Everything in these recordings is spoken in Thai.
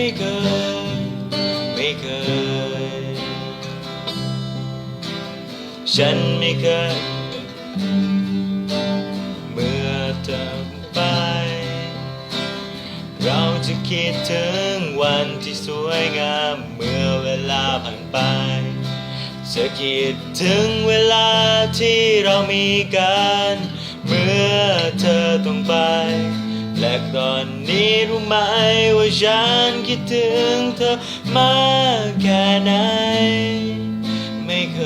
ไม่เคย ไม่เคย ฉันไม่เคย เมื่อเธอไป เราจะคิดถึงวันที่สวยงาม เมื่อเวลาผ่านไปจะคิดถึงเวลาที่เรามีกัน เมื่อเธอต้องไป แต่ตอนนี้รู้ไหมว่าฉันคิดถึงเธอมากแค่ไหน ไม่เค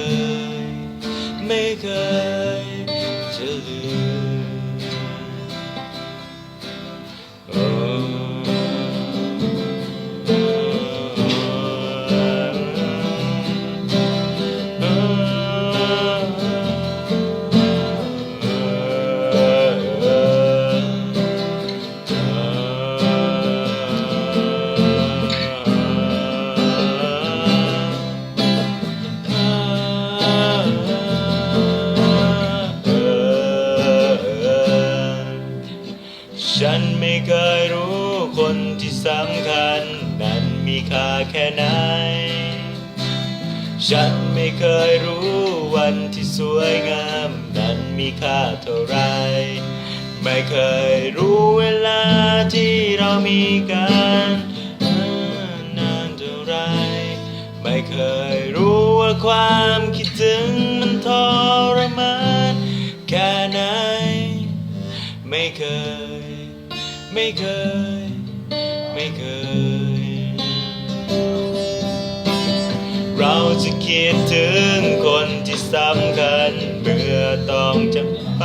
ย ไม่เคยจะลืม ไม่เคยรู้คนที่สำคัญ นั้นมีค่าแค่ไหน ฉันไม่เคยรู้วันที่สวยงาม นั้นมีค่าเท่าไร ไม่เคยรู้เวลาที่เรามีกันนานเท่าไร ไม่เคยรู้ว่าความคิดถึงมันทรมานแค่ไหน ไม่เคย ไม่เคย ไม่เคย เราจะคิดถึงคนที่สำคัญเมื่อต้องจากไป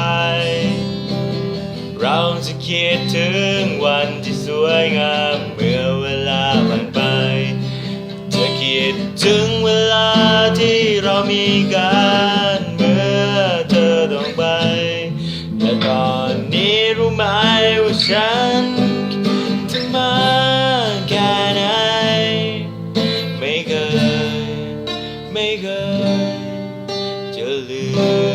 เราจะคิดถึงวันที่สวยงามเมื่อเวลาผ่าน ไม่เคยไม่เคยจะลืม